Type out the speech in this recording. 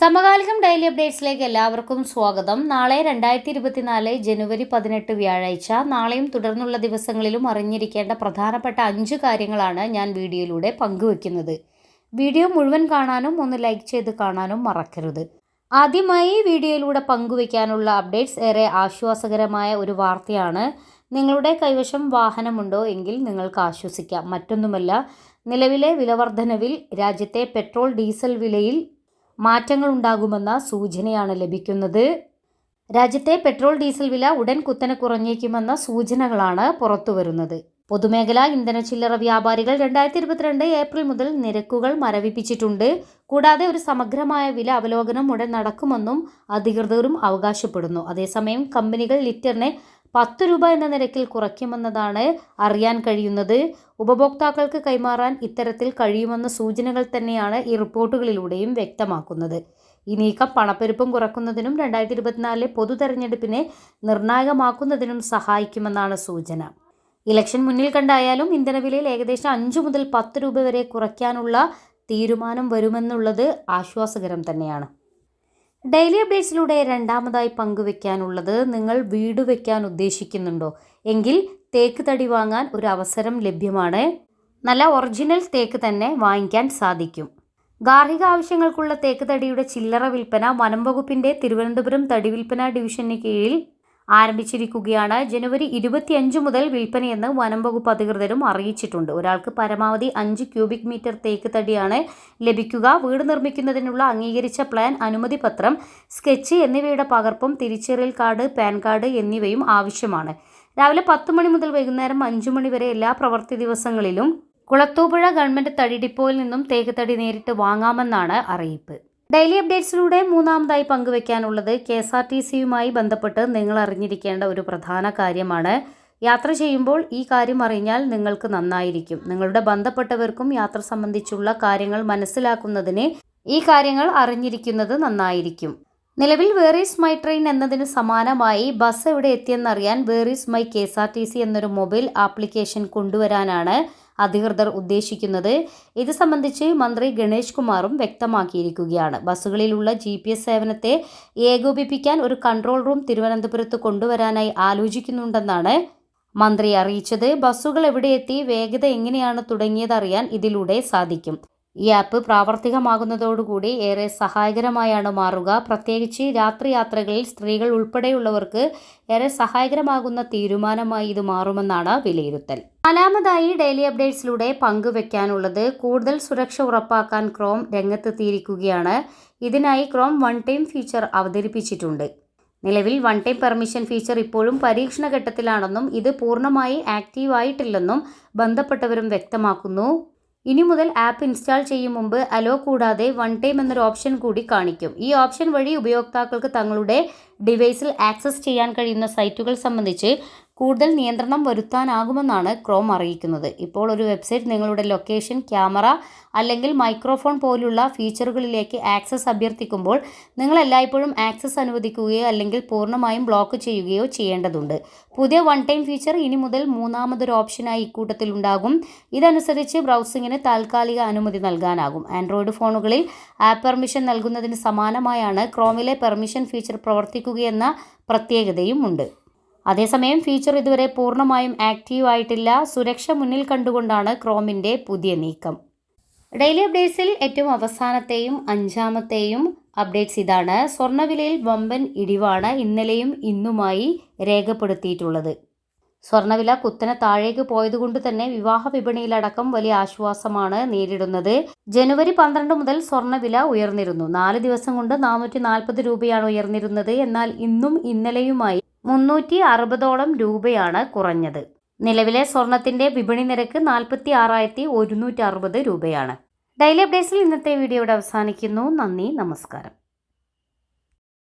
സമകാലികം ഡെയിലി അപ്ഡേറ്റ്സിലേക്ക് എല്ലാവർക്കും സ്വാഗതം. നാളെ രണ്ടായിരത്തി ഇരുപത്തിനാല് ജനുവരി പതിനെട്ട് വ്യാഴാഴ്ച നാളെയും തുടർന്നുള്ള ദിവസങ്ങളിലും അറിഞ്ഞിരിക്കേണ്ട പ്രധാനപ്പെട്ട അഞ്ച് കാര്യങ്ങളാണ് ഞാൻ വീഡിയോയിലൂടെ പങ്കുവെക്കുന്നത്. വീഡിയോ മുഴുവൻ കാണാനും ഒന്ന് ലൈക്ക് ചെയ്ത് കാണാനും മറക്കരുത്. ആദ്യമായി വീഡിയോയിലൂടെ പങ്കുവയ്ക്കാനുള്ള അപ്ഡേറ്റ്സ് ഏറെ ആശ്വാസകരമായ ഒരു വാർത്തയാണ്. നിങ്ങളുടെ കൈവശം വാഹനമുണ്ടോ എങ്കിൽ നിങ്ങൾക്ക് ആശ്വസിക്കാം. മറ്റൊന്നുമല്ല നിലവിലെ വിലവർദ്ധനവിൽ രാജ്യത്തെ പെട്രോൾ ഡീസൽ വിലയിൽ മാറ്റങ്ങൾ ഉണ്ടാകുമെന്ന സൂചനയാണ് ലഭിക്കുന്നത്. രാജ്യത്തെ പെട്രോൾ ഡീസൽ വില ഉടൻ കുത്തനെ കുറഞ്ഞേക്കുമെന്ന സൂചനകളാണ് പുറത്തുവരുന്നത്. പൊതുമേഖലാ ഇന്ധന ചില്ലറ വ്യാപാരികൾ രണ്ടായിരത്തി ഇരുപത്തിരണ്ട് ഏപ്രിൽ മുതൽ നിരക്കുകൾ മരവിപ്പിച്ചിട്ടുണ്ട്. കൂടാതെ ഒരു സമഗ്രമായ വില അവലോകനം ഉടൻ നടക്കുമെന്നും അധികൃതരും അവകാശപ്പെടുന്നു. അതേസമയം കമ്പനികൾ ലിറ്ററിന് പത്ത് രൂപ എന്ന നിരക്കിൽ കുറയ്ക്കുമെന്നതാണ് അറിയാൻ കഴിയുന്നത്. ഉപഭോക്താക്കൾക്ക് കൈമാറാൻ ഇത്തരത്തിൽ കഴിയുമെന്ന സൂചനകൾ തന്നെയാണ് ഈ റിപ്പോർട്ടുകളിലൂടെയും വ്യക്തമാക്കുന്നത്. ഈ നീക്കം പണപ്പെരുപ്പം കുറക്കുന്നതിനും രണ്ടായിരത്തി ഇരുപത്തിനാലിലെ പൊതു തെരഞ്ഞെടുപ്പിനെ നിർണായകമാക്കുന്നതിനും സഹായിക്കുമെന്നാണ് സൂചന. ഇലക്ഷൻ മുന്നിൽ കണ്ടായാലും ഇന്ധനവിലയിൽ ഏകദേശം അഞ്ച് മുതൽ പത്ത് രൂപ വരെ കുറയ്ക്കാനുള്ള തീരുമാനം വരുമെന്നുള്ളത് ആശ്വാസകരം തന്നെയാണ്. ഡെയിലി അപ്ഡേറ്റ്സിലൂടെ രണ്ടാമതായി പങ്കുവെക്കാനുള്ളത് നിങ്ങൾ വീട് വെക്കാൻ ഉദ്ദേശിക്കുന്നുണ്ടോ? എങ്കിൽ തേക്ക് തടി വാങ്ങാൻ ഒരു അവസരം ലഭ്യമാണ്. നല്ല ഒറിജിനൽ തേക്ക് തന്നെ വാങ്ങിക്കാൻ സാധിക്കും. ഗാർഹിക ആവശ്യങ്ങൾക്കുള്ള തേക്ക് തടിയുടെ ചില്ലറ വിൽപ്പന വനം വകുപ്പിന്റെ തിരുവനന്തപുരം തടി വിൽപ്പന ഡിവിഷന് കീഴിൽ ആരംഭിച്ചിരിക്കുകയാണ്. ജനുവരി ഇരുപത്തിയഞ്ച് മുതൽ വിൽപ്പനയെന്ന് വനം വകുപ്പ് അധികൃതരും അറിയിച്ചിട്ടുണ്ട്. ഒരാൾക്ക് പരമാവധി അഞ്ച് ക്യൂബിക് മീറ്റർ തേക്ക് തടിയാണ് ലഭിക്കുക. വീട് നിർമ്മിക്കുന്നതിനുള്ള അംഗീകരിച്ച പ്ലാൻ അനുമതി പത്രം സ്കെച്ച് എന്നിവയുടെ പകർപ്പും തിരിച്ചറിയൽ കാർഡ് പാൻ കാർഡ് എന്നിവയും ആവശ്യമാണ്. രാവിലെ പത്ത് മണി മുതൽ വൈകുന്നേരം അഞ്ചു മണി വരെ എല്ലാ പ്രവൃത്തി ദിവസങ്ങളിലും കുളത്തൂപ്പുഴ ഗവൺമെന്റ് തടി ഡിപ്പോയിൽ നിന്നും തേക്ക് തടി നേരിട്ട് വാങ്ങാമെന്നാണ് അറിയിപ്പ്. ഡെയിലി അപ്ഡേറ്റ്സിലൂടെ മൂന്നാമതായി പങ്കുവെക്കാനുള്ളത് കെ എസ് ആർ ടി സിയുമായി ബന്ധപ്പെട്ട് നിങ്ങൾ അറിഞ്ഞിരിക്കേണ്ട ഒരു പ്രധാന കാര്യമാണ്. യാത്ര ചെയ്യുമ്പോൾ ഈ കാര്യം അറിഞ്ഞാൽ നിങ്ങൾക്ക് നന്നായിരിക്കും. നിങ്ങളുടെ ബന്ധപ്പെട്ടവർക്കും യാത്ര സംബന്ധിച്ചുള്ള കാര്യങ്ങൾ മനസ്സിലാക്കുന്നതിന് ഈ കാര്യങ്ങൾ അറിഞ്ഞിരിക്കുന്നത് നന്നായിരിക്കും. നിലവിൽ വേർ ഈസ് മൈ ട്രെയിൻ എന്നതിന് സമാനമായി ബസ് എവിടെ എത്തിയെന്നറിയാൻ where is my K S R T C? എന്നൊരു മൊബൈൽ ആപ്ലിക്കേഷൻ കൊണ്ടുവരാനാണ് അധികൃതർ ഉദ്ദേശിക്കുന്നത് ഇത് സംബന്ധിച്ച് മന്ത്രി ഗണേഷ് കുമാറും വ്യക്തമാക്കിയിരിക്കുകയാണ്. ബസ്സുകളിലുള്ള ജി സേവനത്തെ ഏകോപിപ്പിക്കാൻ ഒരു കൺട്രോൾ റൂം തിരുവനന്തപുരത്ത് കൊണ്ടുവരാനായി ആലോചിക്കുന്നുണ്ടെന്നാണ് മന്ത്രി അറിയിച്ചത്. ബസ്സുകൾ എവിടെയെത്തി വേഗത എങ്ങനെയാണ് തുടങ്ങിയതറിയാൻ ഇതിലൂടെ സാധിക്കും. ഈ ആപ്പ് പ്രാവർത്തികമാകുന്നതോടുകൂടി ഏറെ സഹായകരമായാണ് മാറുക. പ്രത്യേകിച്ച് രാത്രി യാത്രകളിൽ സ്ത്രീകൾ ഉൾപ്പെടെയുള്ളവർക്ക് ഏറെ സഹായകരമാകുന്ന തീരുമാനമായി ഇത് മാറുമെന്നാണ് വിലയിരുത്തൽ. നാലാമതായി ഡെയിലി അപ്ഡേറ്റ്സിലൂടെ പങ്കുവെക്കാനുള്ളത് കൂടുതൽ സുരക്ഷ ഉറപ്പാക്കാൻ ക്രോം രംഗത്തെത്തിയിരിക്കുകയാണ്. ഇതിനായി ക്രോം വൺ ടൈം ഫീച്ചർ അവതരിപ്പിച്ചിട്ടുണ്ട്. നിലവിൽ വൺ ടൈം പെർമിഷൻ ഫീച്ചർ ഇപ്പോഴും പരീക്ഷണ ഘട്ടത്തിലാണെന്നും ഇത് പൂർണമായി ആക്റ്റീവ് ആയിട്ടില്ലെന്നും ബന്ധപ്പെട്ടവരും വ്യക്തമാക്കുന്നു. ഇനി മുതൽ ആപ്പ് ഇൻസ്റ്റാൾ ചെയ്യും മുമ്പ് അലോ കൂടാതെ വൺ ടൈം എന്നൊരു ഓപ്ഷൻ കൂടി കാണിക്കും. ഈ ഓപ്ഷൻ വഴി ഉപയോക്താക്കൾക്ക് തങ്ങളുടെ ഡിവൈസിൽ ആക്സസ് ചെയ്യാൻ കഴിയുന്ന സൈറ്റുകൾ സംബന്ധിച്ച് കൂടുതൽ നിയന്ത്രണം വരുത്താനാകുമെന്നാണ് ക്രോം അറിയിക്കുന്നത്. ഇപ്പോൾ ഒരു വെബ്സൈറ്റ് നിങ്ങളുടെ ലൊക്കേഷൻ ക്യാമറ അല്ലെങ്കിൽ മൈക്രോഫോൺ പോലുള്ള ഫീച്ചറുകളിലേക്ക് ആക്സസ് അഭ്യർത്ഥിക്കുമ്പോൾ നിങ്ങൾ എല്ലായ്പ്പോഴും ആക്സസ് അനുവദിക്കുകയോ അല്ലെങ്കിൽ പൂർണമായും ബ്ലോക്ക് ചെയ്യുകയോ ചെയ്യേണ്ടതുണ്ട്. പുതിയ വൺ ടൈം ഫീച്ചർ ഇനി മുതൽ മൂന്നാമതൊരു ഓപ്ഷനായി ഇക്കൂട്ടത്തിൽ ഉണ്ടാകും. ഇതനുസരിച്ച് ബ്രൗസിങ്ങിന് താൽക്കാലിക അനുമതി നൽകാനാകും. ആൻഡ്രോയിഡ് ഫോണുകളിൽ ആപ്പ് പെർമിഷൻ നൽകുന്നതിന് സമാനമായാണ് ക്രോമിലെ പെർമിഷൻ ഫീച്ചർ പ്രവർത്തിക്കുകയെന്ന പ്രത്യേകതയും ഉണ്ട് അതേസമയം ഫീച്ചർ ഇതുവരെ പൂർണമായും ആക്റ്റീവ് ആയിട്ടില്ല. സുരക്ഷ മുന്നിൽ കണ്ടുകൊണ്ടാണ് ക്രോമിന്റെ പുതിയ നീക്കം. ഡെയിലി അപ്ഡേറ്റ്സിൽ ഏറ്റവും അവസാനത്തെയും അഞ്ചാമത്തെയും അപ്ഡേറ്റ്സ് ഇതാണ്. സ്വർണവിലയിൽ വമ്പൻ ഇടിവാണ് ഇന്നലെയും ഇന്നുമായി രേഖപ്പെടുത്തിയിട്ടുള്ളത്. സ്വർണവില കുത്തനെ താഴേക്ക് പോയതുകൊണ്ട് തന്നെ വിവാഹ വിപണിയിലടക്കം വലിയ ആശ്വാസമാണ് നേരിടുന്നത്. ജനുവരി പന്ത്രണ്ട് മുതൽ സ്വർണവില ഉയർന്നിരുന്നു. നാല് ദിവസം കൊണ്ട് നാനൂറ്റി നാൽപ്പത് രൂപയാണ് ഉയർന്നിരുന്നത്. എന്നാൽ ഇന്നും ഇന്നലെയുമായി മുന്നൂറ്റി അറുപതോളം രൂപയാണ് കുറഞ്ഞത്. നിലവിലെ സ്വർണത്തിന്റെ വിപണി നിരക്ക് നാൽപ്പത്തി ആറായിരത്തി ഒരുന്നൂറ്റി അറുപത് രൂപയാണ്. ഡെയിലി അപ്ഡേറ്റ്സിൽ ഇന്നത്തെ വീഡിയോയുടെ അവസാനിക്കുന്നു. നന്ദി നമസ്കാരം.